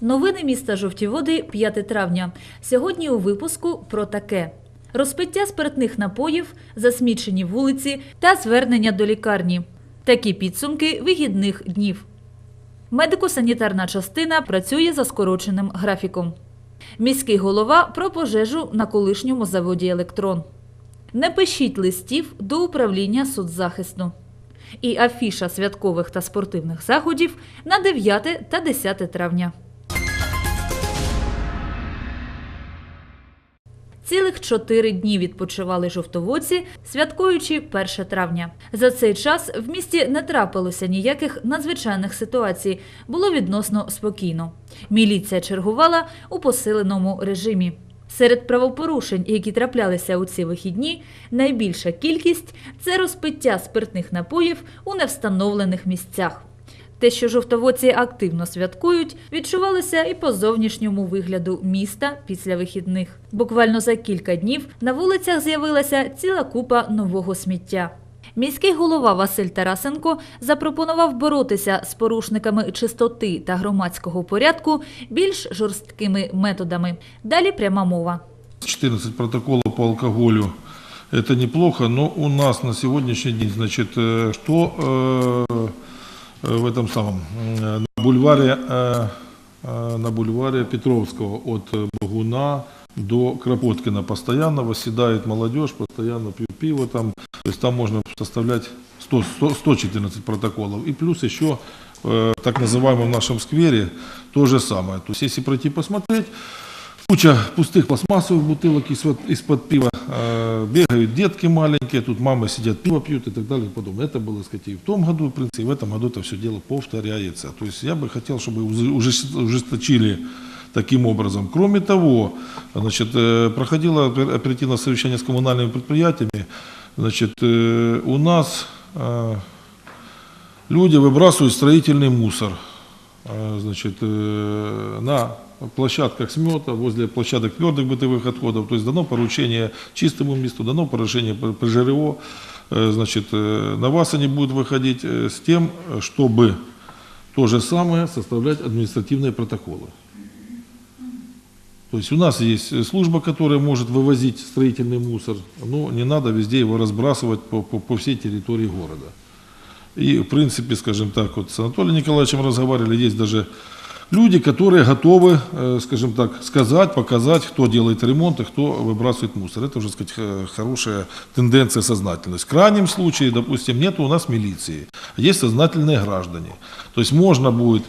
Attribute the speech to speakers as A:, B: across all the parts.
A: Новини міста Жовті Води 5 травня. Сьогодні у випуску про таке: розпиття спиртних напоїв, засмічені вулиці та звернення до лікарні. Такі підсумки вигідних днів. Медико-санітарна частина працює за скороченим графіком. Міський голова про пожежу на колишньому заводі Електрон. Не пишіть листів до управління соцзахисту. І афіша святкових та спортивних заходів на 9 та 10 травня. Цілих чотири дні відпочивали жовтоводці, святкуючи 1 травня. За цей час в місті не трапилося ніяких надзвичайних ситуацій, було відносно спокійно. Міліція чергувала у посиленому режимі. Серед правопорушень, які траплялися у ці вихідні, найбільша кількість це розпиття спиртних напоїв у невстановлених місцях. Те, що жовтоводці активно святкують, відчувалося і по зовнішньому вигляду міста після вихідних. Буквально за кілька днів на вулицях з'явилася ціла купа нового сміття. Міський голова Василь Тарасенко запропонував боротися з порушниками чистоти та громадського порядку більш жорсткими методами. Далі пряма мова.
B: 14 протоколов по алкоголю. Это неплохо, но у нас на сегодняшний день, значит, э, что э, э, в этом самом, э, на бульваре, э, э, на бульваре Петровского от э, Богуна до Кропоткина постоянно восседает молодежь, постоянно пьют пиво там, то есть там можно составлять 100, 100, 114 протоколов. И плюс еще э, так называемом нашем сквере то же самое. То есть если пройти посмотреть, Куча пустых пластмассовых бутылок из- из-под пива. Э, Бегают детки маленькие, тут мамы сидят, пиво пьют и так далее и. Это было, так сказать, и в том году, в принципе, и в этом году это все дело повторяется. То есть я бы хотел, чтобы ужесточили таким образом. Кроме того, значит, э, проходило опер- оперативное совещание с коммунальными предприятиями. Значит, э, у нас э, люди выбрасывают строительный мусор значит, э, на площадках смета, возле площадок твердых бытовых отходов. То есть дано поручение чистому месту, дано поручение по по ЖРО. Э, Значит, э, на вас они будут выходить с тем, чтобы то же самое составлять административные протоколы. То есть у нас есть служба, которая может вывозить строительный мусор, но не надо везде его разбрасывать по, по, по всей территории города. И, в принципе, скажем так, вот с Анатолием Николаевичем разговаривали, есть даже люди, которые готовы, э, скажем так, сказать, показать, кто делает ремонт и кто выбрасывает мусор. Это уже, сказать, х- хорошая тенденция, сознательность. В крайнем случае, допустим, нет у нас милиции, а есть сознательные граждане. То есть можно будет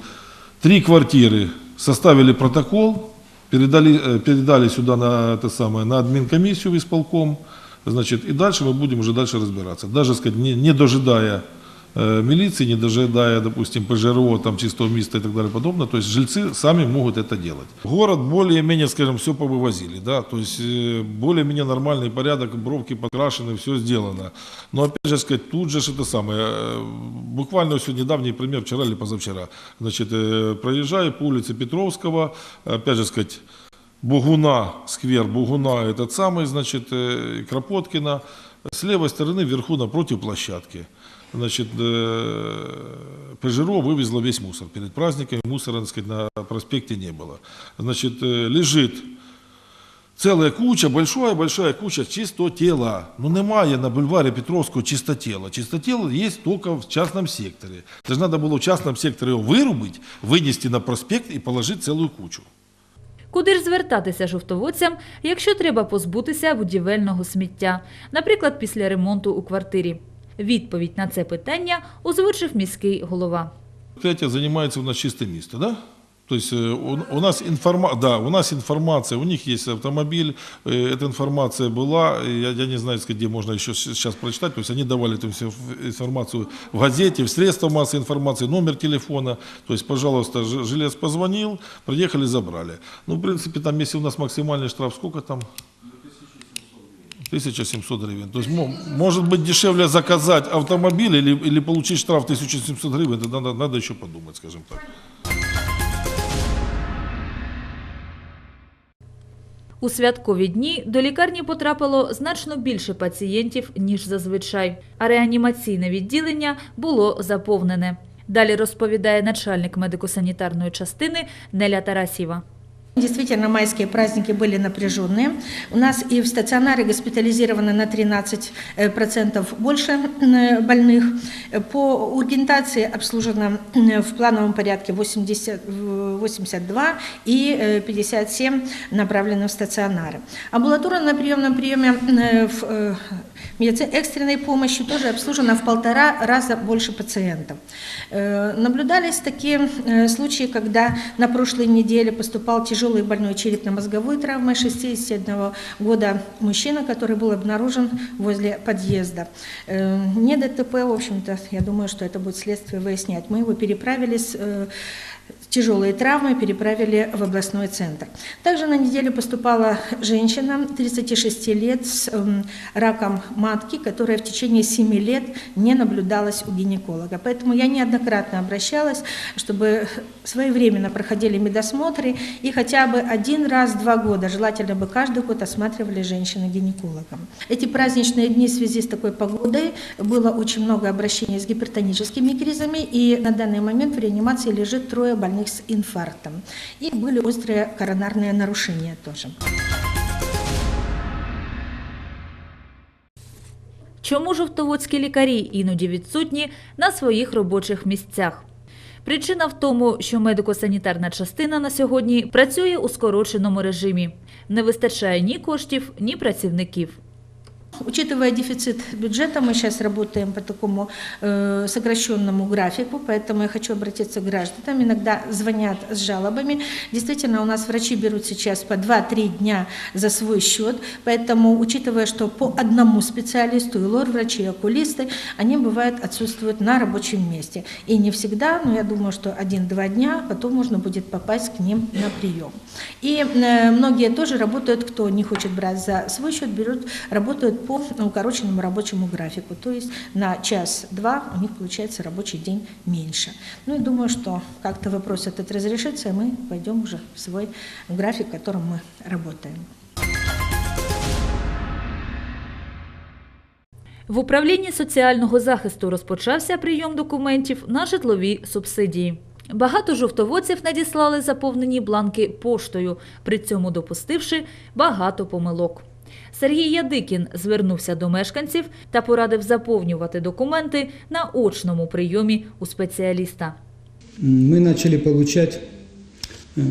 B: три квартиры составили протокол, передали, э, передали сюда на, это самое, на админкомиссию в исполком, значит, и дальше мы будем уже дальше разбираться. Даже, сказать, не, не дожидая э, милиции, не дожидая, допустим, ПЖРО, там, чистого места и так далее подобное, то есть жильцы сами могут это делать. Город более-менее, скажем, все повывозили, да, то есть э, более-менее нормальный порядок, бровки покрашены, все сделано. Но опять же сказать, тут же это самое, э, буквально все недавний пример, вчера или позавчера, значит, э, проезжаю по улице Петровского, опять же сказать, Богуна, сквер Богуна, этот самый, значит, э, Кропоткина, с левой стороны вверху напротив площадки. Значит, э, Пежеро вывезла весь мусор. Перед праздниками мусора, так сказать, на проспекте не было. Значит, э, лежит целая куча, большая-большая куча чистотела. Ну немає на бульваре Петровского чистотела. Чистотело есть только в частном секторе. Это же надо было в частном секторе его вырубить, вынести на проспект и положить целую кучу.
A: Куди ж звертатися жовтоводцям, якщо треба позбутися будівельного сміття, наприклад, після ремонту у квартирі? Відповідь на це питання озвучив міський голова.
B: Предприятие занимается у нас чистое место, да? То есть э, у, у нас информа, да, у нас информация, у них есть автомобиль, э, эта информация была, и я, я не знаю, сказать, где можно еще сейчас прочитать, то есть они давали эту всю информацию в газете, в средствах массовой информации, номер телефона, то есть, пожалуйста, ж- жилец позвонил, приехали, забрали. Ну, в принципе, там, если у нас максимальный штраф, сколько там? 1700 гривен. То есть, мо- может быть, дешевле заказать автомобиль или, или получить штраф 1700 гривен, это надо, надо еще подумать, скажем так.
A: У святкові дні до лікарні потрапило значно більше пацієнтів, ніж зазвичай, а реанімаційне відділення було заповнене. Далі розповідає начальник медико-санітарної частини Неля Тарасєва.
C: Действительно, майские праздники были напряженные. У нас и в стационаре госпитализировано на 13% больше э, больных. По ургентации обслужено э, в плановом порядке 80, э, 82 и э, 57 направлено в стационары. Амбулаторно на приемном приеме э, в э, медици- экстренной помощи тоже обслужено в полтора раза больше пациентов. Э, Наблюдались такие э, случаи, когда на прошлой неделе поступал тяжелый больной черепно-мозговой травмой 61 года мужчина, который был обнаружен возле подъезда. Э, Не ДТП, в общем-то, я думаю, что это будет следствие выяснять. Мы его переправили с э, тяжелые травмы переправили в областной центр. Также на неделю поступала женщина 36 лет с эм, раком матки, которая в течение 7 лет не наблюдалась у гинеколога. Поэтому я неоднократно обращалась, чтобы своевременно проходили медосмотры и хотя бы один раз в два года, желательно бы каждый год осматривали женщины гинекологом. Эти праздничные дни в связи с такой погодой было очень много обращений с гипертоническими кризами, и на данный момент в реанимации лежит трое больных с инфарктом. И были острые коронарные нарушения тоже.
A: Чому жовтоводські лікарі іноді відсутні на своїх робочих місцях? Причина в тому, що медико-санітарна частина на сьогодні працює у скороченому режимі. Не вистачає ні коштів, ні працівників.
C: Учитывая дефицит бюджета, мы сейчас работаем по такому э, сокращенному графику, поэтому я хочу обратиться к гражданам. Иногда звонят с жалобами. Действительно, у нас врачи берут сейчас по 2-3 дня за свой счет, поэтому, учитывая, что по одному специалисту, и лор-врачи, и окулисты, они, бывает, отсутствуют на рабочем месте. И не всегда, но я думаю, что один-два дня, потом можно будет попасть к ним на прием. И э, многие тоже работают, кто не хочет брать за свой счет, берут, работают по укороченному рабочему графику. То есть на час-два у них получается рабочий день меньше. Ну и думаю, что как-то вопрос этот разрешится, и мы пойдем уже в свой график, в котором мы работаем.
A: В управлінні соціального захисту розпочався прийом документів на житлові субсидії. Багато жовтоводців надіслали заповнені бланки поштою, при цьому допустивши багато помилок. Сергій Ядикін звернувся до мешканців та порадив заповнювати документи на очному прийомі у спеціаліста.
D: мы начали получать э,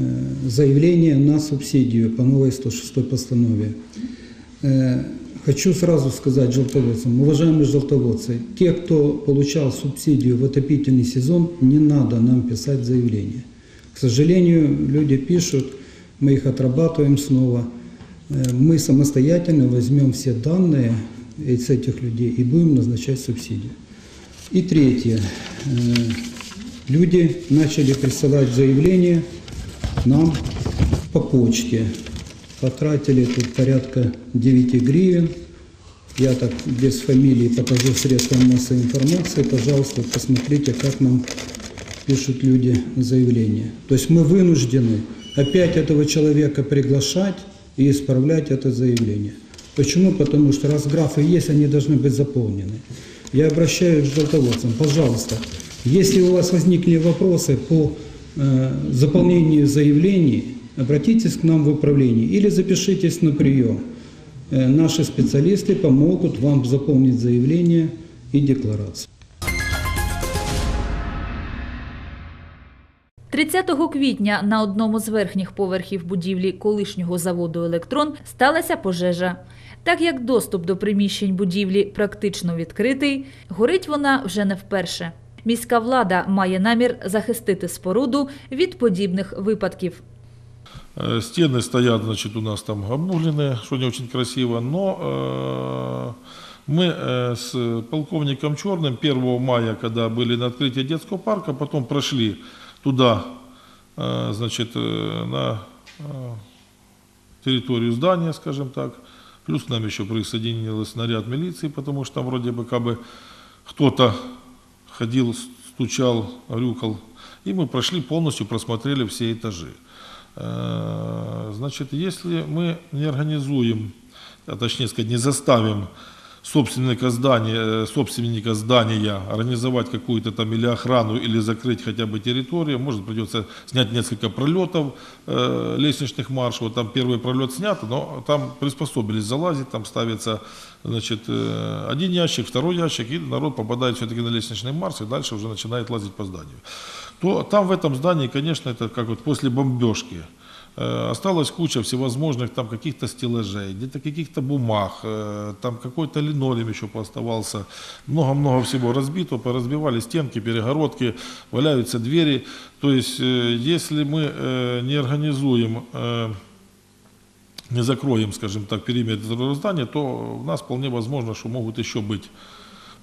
D: заявления на субсидию по новой 106 постанове. Э, Хочу сразу сказать желтоводцам, уважаемые желтоводцы, те, кто получал субсидию в отопительный сезон, не надо нам писать заявление. К сожалению, люди пишут, мы их отрабатываем снова. Э, Мы самостоятельно возьмем все данные с этих людей и будем назначать субсидию. И третье. Э, Люди начали присылать заявления нам по почте. Потратили тут порядка 9 гривен. Я так без фамилии покажу средствам массовой информации. Пожалуйста, посмотрите, как нам пишут люди заявления. То есть мы вынуждены опять этого человека приглашать и исправлять это заявление. Почему? Потому что раз графы есть, они должны быть заполнены. Я обращаюсь к желтоводцам, пожалуйста, если у вас возникли вопросы по э, заполнению заявлений, обратитесь к нам в управление или запишитесь на прием. Э, наши специалисты помогут вам заполнить заявление и декларацию.
A: 30 квітня на одному з верхніх поверхів будівлі колишнього заводу Електрон сталася пожежа. Так як доступ до приміщень будівлі практично відкритий, горить вона вже не вперше. Міська влада має намір захистити споруду від подібних випадків.
B: Э, Стены стоят, значит, у нас там обугленные, что не очень красиво, но э, мы э, с полковником Черным 1 мая, когда были на открытии детского парка, потом прошли туда, э, значит, э, на э, территорию здания, скажем так, плюс к нам еще присоединился наряд милиции, потому что там вроде бы как бы кто-то ходил, стучал, рюкал, и мы прошли полностью, просмотрели все этажи. Э, Значит, если мы не организуем, а точнее сказать, не заставим собственника здания, э, собственника здания организовать какую-то там или охрану, или закрыть хотя бы территорию. Может, придется снять несколько пролетов э, лестничных маршей. Вот там первый пролет снят, но там приспособились залазить, там ставится значит, э, один ящик, второй ящик, и народ попадает все-таки на лестничный марш, и дальше уже начинает лазить по зданию. То там в этом здании, конечно, это как вот после бомбежки. Э, Осталась куча всевозможных там каких-то стеллажей, где-то каких-то бумаг, э, там какой-то линолеум еще пооставался, много-много всего разбито, поразбивали стенки, перегородки, валяются двери. То есть, э, если мы не организуем, не закроем, скажем так, периметр здания, то у нас вполне возможно, что могут еще быть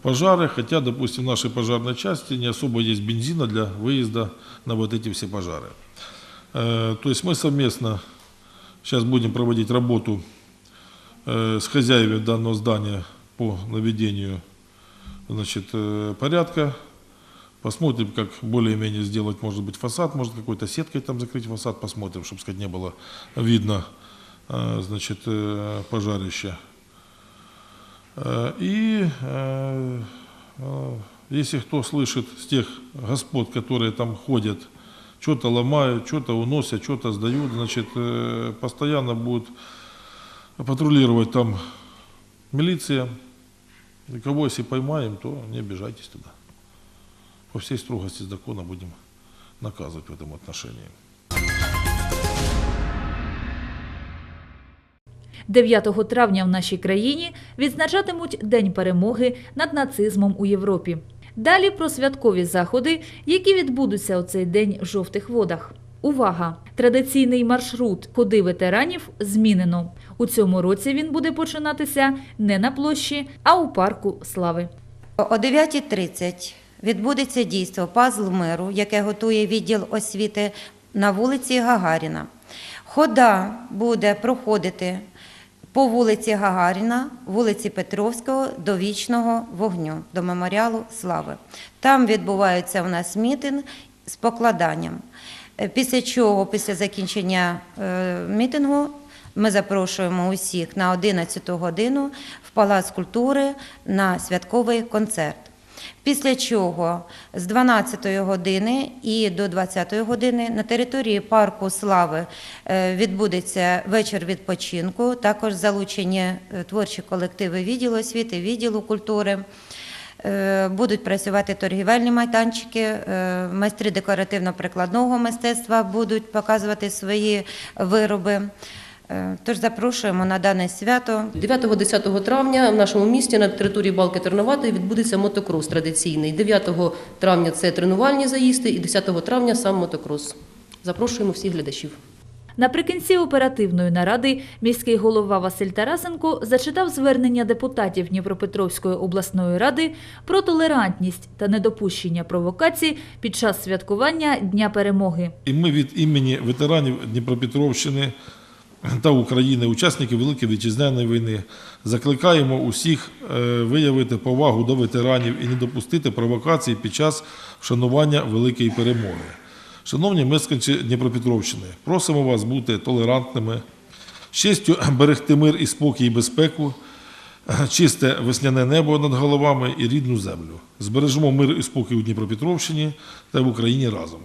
B: пожары, хотя, допустим, в нашей пожарной части не особо есть бензина для выезда на вот эти все пожары. Э, То есть мы совместно сейчас будем проводить работу э, с хозяевами данного здания по наведению значит, э, порядка. Посмотрим, как более-менее сделать, может быть, фасад, может какой-то сеткой там закрыть фасад, посмотрим, чтобы, сказать, не было видно, значит, пожарище. Э, И если кто слышит с тех господ, которые там ходят, что-то ломают, что-то уносят, что-то сдают, значит, э, постоянно будет патрулировать там милиция. И кого если поймаем, то не обижайтесь туда. По всей строгости закона будем наказывать в этом отношении.
A: 9 травня в нашій країні відзначатимуть День перемоги над нацизмом у Європі. Далі про святкові заходи, які відбудуться у цей день в жовтих водах. Увага! Традиційний маршрут ходи ветеранів змінено. У цьому році він буде починатися не на площі, а у парку слави.
E: О 9.30 відбудеться дійство Пазл миру, яке готує відділ освіти на вулиці Гагаріна. Хода буде проходити по вулиці Гагаріна, вулиці Петровського до вічного вогню, до меморіалу слави. Там відбувається у нас мітинг з покладанням. Е, Після чого, після закінчення е, мітингу, ми запрошуємо усіх на 11 годину в Палац культури на святковий концерт. Після чого з 12 години і до 20 години на території парку Слави е, відбудеться вечір відпочинку. Також залучені е, творчі колективи відділу освіти, відділу культури. Е, Будуть працювати торгівельні майданчики, майстри декоративно-прикладного мистецтва будуть показувати свої вироби. Е, Тож запрошуємо на дане свято
F: 9-10 травня в нашому місті на території Балки Терноватої відбудеться мотокрос традиційний. 9 травня це тренувальні заїзди і 10 травня сам мотокрос. Запрошуємо всіх глядачів.
A: Наприкінці оперативної наради міський голова Василь Тарасенко зачитав звернення депутатів Дніпропетровської обласної ради про толерантність та недопущення провокацій під час святкування Дня перемоги.
B: І ми від імені ветеранів Дніпропетровщини та України, учасників Великої Вітчизняної війни, закликаємо усіх е, виявити повагу до ветеранів і не допустити провокацій під час вшанування великої перемоги. Шановні мешканці Дніпропетровщини, просимо вас бути толерантними, з честю берегти мир і спокій і безпеку, чисте весняне небо над головами і рідну землю. Збережемо мир і спокій у Дніпропетровщині та в Україні разом.